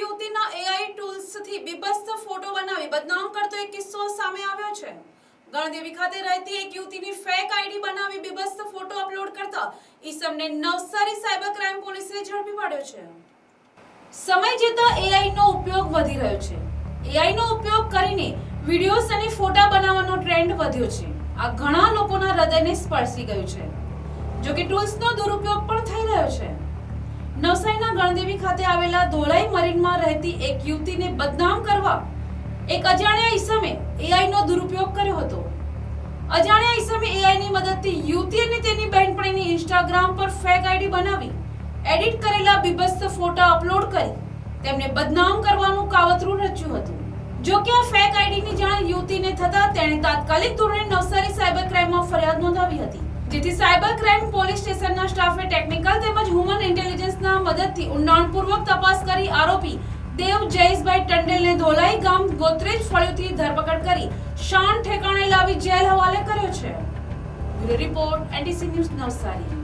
યુવતીના AI ટૂલ્સથી બીભત્સ photo બનાવી બદનામ કરતો એક કિસ્સો સામે આવ્યો છે. ગણદેવી ખાતે રહેતી એક યુવતીની ફેક આઈડી બનાવી બીભત્સ ફોટો અપલોડ કરતા ઈસમને નવસારી સાયબર ક્રાઇમ પોલીસે ઝડપી પાડ્યો છે. સમય જતાં એઆઈ નો ઉપયોગ વધી રહ્યો છે. એઆઈ નો ઉપયોગ કરીને વિડીયોસ અને ફોટા બનાવવાનો ટ્રેન્ડ વધ્યો છે. આ ઘણા લોકોના હૃદયને સ્પર્શી ગયું છે. જો કે ટૂલ્સનો દુરુપયોગ પણ થઈ રહ્યો છે. નવસારીના ગણદેવી ખાતે આવેલા ધોલાઈ મરીનમાં રહેતી એક યુવતીને બદનામ કરવા એક અજાણ્યા ઈસમે એઆઈ નો દુરુપયોગ કર્યો હતો. અજાણ્યા ઈસમે એઆઈ ની મદદથી યુવતી તેની બહેનપણીની ઇન્સ્ટાગ્રામ પર ફેક આઈડી બનાવી એડિટ કરેલા બીભત્સ ફોટા અપલોડ કરી તેમને બદનામ કરવાનું કાવતરું રચ્યું હતું. જો કે આ ફેક આઈડીની જાણ યુવતીને થતા તેણે તાત્કાલિક ધોરણે નવસારી સાયબર ક્રાઇમમાં ફરિયાદ નોંધાવી હતી. જેથી સાયબર ક્રાઇમ પોલીસ સ્ટેશનના સ્ટાફે ટેકનિકલ તેમજ મદદથી ઊંડાણપૂર્વક તપાસ કરી આરોપી દેવ જયેશભાઈ ટંડેલને ધોલાઈ ગામ ગોત્રેજ ફળિયુથી ધરપકડ કરી શાન ઠેકાણે લાવી જેલ હવાલે કર્યો છે. Bureau report, NDC news Navsari.